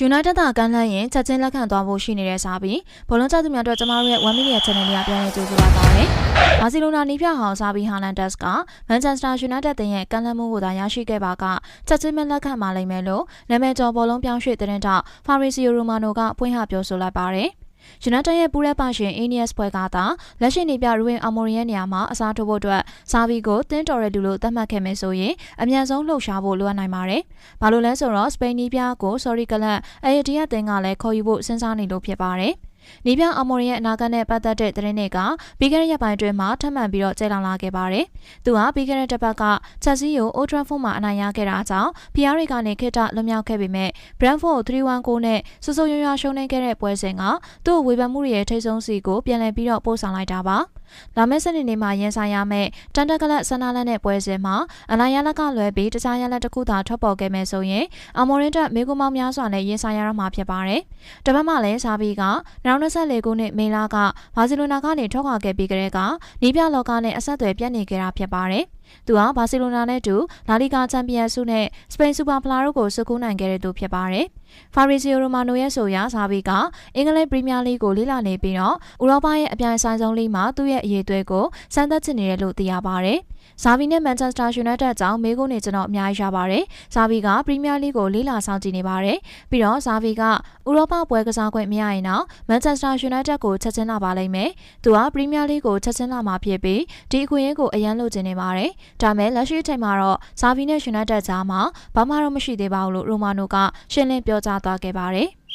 ယူနိုက်တက်ကကမ်းလှမ်းရင်ချက်ချင်းလက်ခံသွားဖို့ရှိနေတဲ့စာပြီးဘောလုံးကျသူများတို့ကျမတို့ရဲ့1 minute channel လေးကပြန်လည်ကြိုဆိုပါပါတယ်။ဘာစီလိုနာနီးပြဟောင်စာပြီးဟာလန်ဒက်စ်ကမန်ချက်စတာယူနိုက်တက်တင်ရဲ့ကမ်းလှမ်းမှုကိုသာရရှိခဲ့ပါကချက်ချင်းမလက်ခံပါလိမ့်မယ်လို့နာမည်ကျော်ဘောလုံးပြောင်းရွှေ့တဲ့တောက်ဖာရီစီယိုရိုမာနိုကဖွင့်ဟပြောဆိုလိုက်ပါတယ်။ ယူနိုက်တက်ရဲ့ပူးရဲပါရှင်အီနီယက်စ်ပွဲကသာလက်ရှိနေပြရူဝင်အမော်ရီရဲ့နေရာမှာအစားထိုးဖို့အတွက်ဇာဗီကိုတင်းတော်ရတူလို့သတ်မှတ်ခဲ့မယ်ဆိုရင်အမြန်ဆုံးလှုပ်ရှားဖို့လိုအပ်နိုင်ပါတယ်။ဘာလို့လဲဆိုတော့စပိန်နီးပြကိုဆော်ရီကလန်အယတီယာတင်ကလည်းခေါ်ယူဖို့စဉ်းစားနေလို့ဖြစ်ပါတယ်။ နီးပြအမော်ရီရဲ့အနာဂတ်နဲ့ပတ်သက်တဲ့သတင်းတွေကပြီးခဲ့တဲ့ရက်ပိုင်းအတွင်းမှာထပ်မံပြီးတော့ကျဲလောင်လာခဲ့ပါတယ်။သူဟာပြီးခဲ့တဲ့တစ်ပတ်ကချက်စီကိုအိုထရဖို့မှာအနိုင်ရခဲ့တာကြောင့်ဖီယာရီကနေခိတလွတ်မြောက်ခဲ့ပေမဲ့ဘရန်ဖို့3-1-9နဲ့စစိုးရွရွရှုံးနေခဲ့တဲ့ပွဲစဉ်ကသူ့ဝေဖန်မှုတွေရဲ့ထိတ်ဆုံးစီကိုပြန်လည်ပြီးတော့ပို့ဆောင်လိုက်တာပါ။ လာမယ့်စနေနေ့မှာရင်ဆိုင်ရမယ့်တန်တက်ကလတ်ဆန္ဒလန်နဲ့ပွဲစဉ်မှာအနိုင်ရလက်ကလွဲပြီးတခြားရလက်တစ်ခုသာထွက်ပေါ်ခဲ့မယ်ဆိုရင်အမော်ရင်တက်မေကူမောင်များစွာနဲ့ရင်ဆိုင်ရတော့မှာဖြစ်ပါတယ်။တပတ်မှလည်းစာဘီက2024ခုနှစ်မေလကဘာစီလိုနာကနေထွက်ခွာခဲ့ပြီးကြတဲ့ကနီးပြလောကနဲ့အဆက်အသွယ်ပြတ်နေကြတာဖြစ်ပါတယ်။ သူဟာဘာစီလိုနာနဲ့တူလာလီဂါချန်ပီယံဆုနဲ့စပိန်စူပါဖလာတို့ကိုစုကူးနိုင်ခဲ့တဲ့သူဖြစ်ပါတယ်။ဖာရီစီယိုရိုမာနိုရဲ့ဆိုရာဇာဘီကအင်္ဂလိပ်ပရီးမီးယားလိကိုလေ့လာနေပြီးတော့ဥရောပရဲ့အပြိုင်ဆိုင်ဆုံးလိမှာသူ့ရဲ့အရေးအသွေးကိုစမ်းသပ်ချင်နေတယ်လို့သိရပါတယ်။ဇာဗီနဲ့မန်ချက်စတာယူနိုက်တက်အကြောင်းမေးခွန်းနေကျွန်တော်အများကြီးရပါတယ်။ဇာဗီကပရီးမီးယားလိကိုလေးလာဆောင်ကြည့်နေပါတယ်။ပြီးတော့ဇာဗီကဥရောပပွဲကစားခွင့်မရရင်တော့မန်ချက်စတာယူနိုက်တက်ကိုချက်ချင်းလာပါလိမ့်မယ်။သူကပရီးမီးယားလိကိုချက်ချင်းလာမှာဖြစ်ပြီးဒီအခွင့်အရေးကိုအရန်လိုချင်နေပါတယ်။ဒါမဲ့လက်ရှိချိန်မှာတော့ဇာဗီနဲ့ယူနိုက်တက်ကြားမှာဘာမှတော့မရှိသေးပါဘူးလို့ရိုမာနိုကရှင်းလင်းပြောကြားသွားခဲ့ပါတယ်။